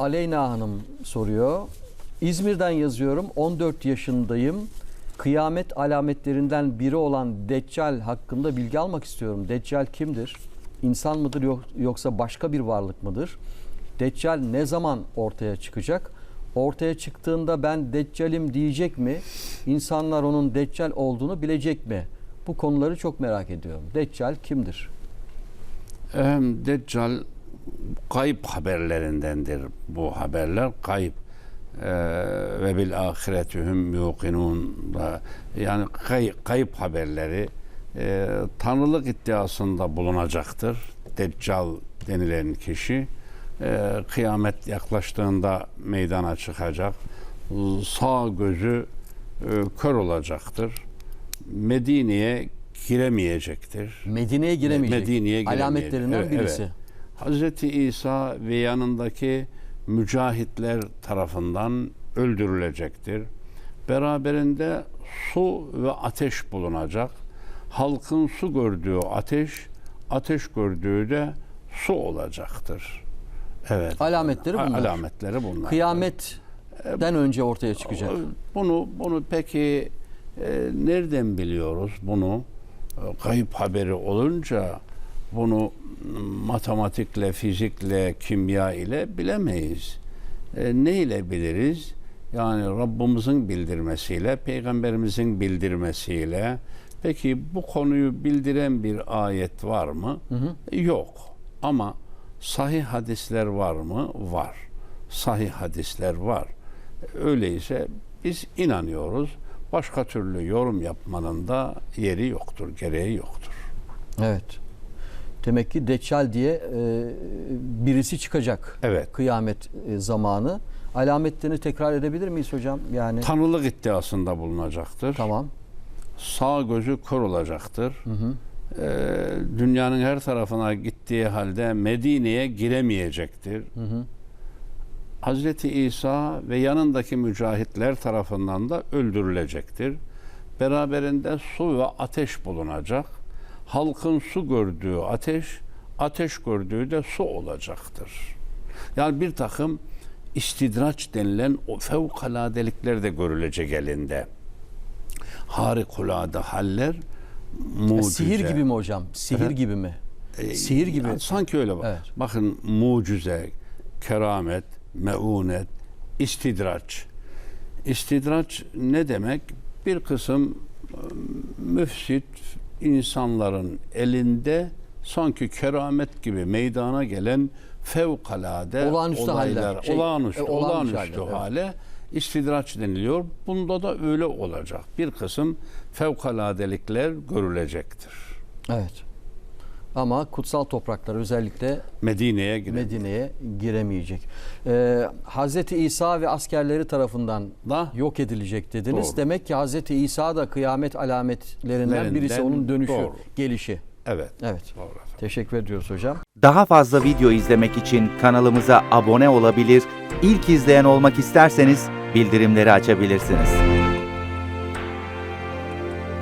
Aleyna Hanım soruyor. İzmir'den yazıyorum. 14 yaşındayım. Kıyamet alametlerinden biri olan Deccal hakkında bilgi almak istiyorum. Deccal kimdir? İnsan mıdır yok- yoksa başka bir varlık mıdır? Deccal ne zaman ortaya çıkacak? Ortaya çıktığında ben Deccal'im diyecek mi? İnsanlar onun Deccal olduğunu bilecek mi? Bu konuları çok merak ediyorum. Deccal kimdir? Ehm, Deccal kayıp haberlerindendir bu haberler. Kayıp Eee, ve bil ahiretühüm yuqinun yani kay- kayıp haberleri eee, tanrılık iddiasında bulunacaktır. Deccal denilen kişi Eee, kıyamet yaklaştığında meydana çıkacak. Sağ gözü eee, kör olacaktır. Medine'ye giremeyecektir. Medine'ye giremeyecek. Medine'ye giremeyecek. Alametlerinden Evet, birisi. evet. Hazreti İsa ve yanındaki mücahitler tarafından öldürülecektir. Beraberinde su ve ateş bulunacak. Halkın su gördüğü ateş, ateş gördüğü de su olacaktır. Evet. Alametleri bunlar. Alametleri bunlar. Kıyametten önce ortaya çıkacak. Bunu bunu peki e, nereden biliyoruz bunu? E, kayıp haberi olunca bunu matematikle, fizikle, kimya ile bilemeyiz. E, ne ile biliriz? Yani Rabbimizin bildirmesiyle, Peygamberimizin bildirmesiyle. Peki bu konuyu bildiren bir ayet var mı? Yok. Ama sahih hadisler var mı? Var. Sahih hadisler var. Öyleyse biz inanıyoruz. Başka türlü yorum yapmanın da yeri yoktur, gereği yoktur. Evet. Demek ki Deccal diye e, birisi çıkacak. Evet. Kıyamet e, zamanı. Alametlerini tekrar edebilir miyiz hocam? Yani Tanrılık iddiasında bulunacaktır. tamam. Sağ gözü kör olacaktır. Ee, dünyanın her tarafına gittiği halde Medine'ye giremeyecektir. Hazreti İsa ve yanındaki mücahitler tarafından da öldürülecektir. Beraberinde su ve ateş bulunacak. Halkın su gördüğü ateş, ateş gördüğü de su olacaktır. Yani bir takım istidraç denilen o fevkaladelikler de görülecek elinde. Harikulade haller, mucize. Sihir gibi mi hocam? Sihir gibi mi? E, Sihir gibi. yani sanki öyle bak. Evet. Bakın mucize, keramet, meunet, istidraç. İstidraç ne demek? Bir kısım e, müfsit insanların elinde sanki keramet gibi meydana gelen fevkalade Olağanüstü olaylar, haller. Şey, olağanüstü, e, olağanüstü olağanüstü haller, evet. hale istidraç deniliyor. Bunda da öyle olacak. Bir kısım fevkaladelikler görülecektir. Evet. Ama kutsal topraklar özellikle Medine'ye. Medine'ye giremeyecek. Ee, Hazreti İsa ve askerleri tarafından Da yok edilecek dediniz. Doğru. Demek ki Hazreti İsa da kıyamet alametlerinden birisi Lerinden onun dönüşü, doğru. gelişi. Evet. Evet. Doğru efendim. Teşekkür ediyoruz hocam. Daha fazla video izlemek için kanalımıza abone olabilir, ilk izleyen olmak isterseniz bildirimleri açabilirsiniz.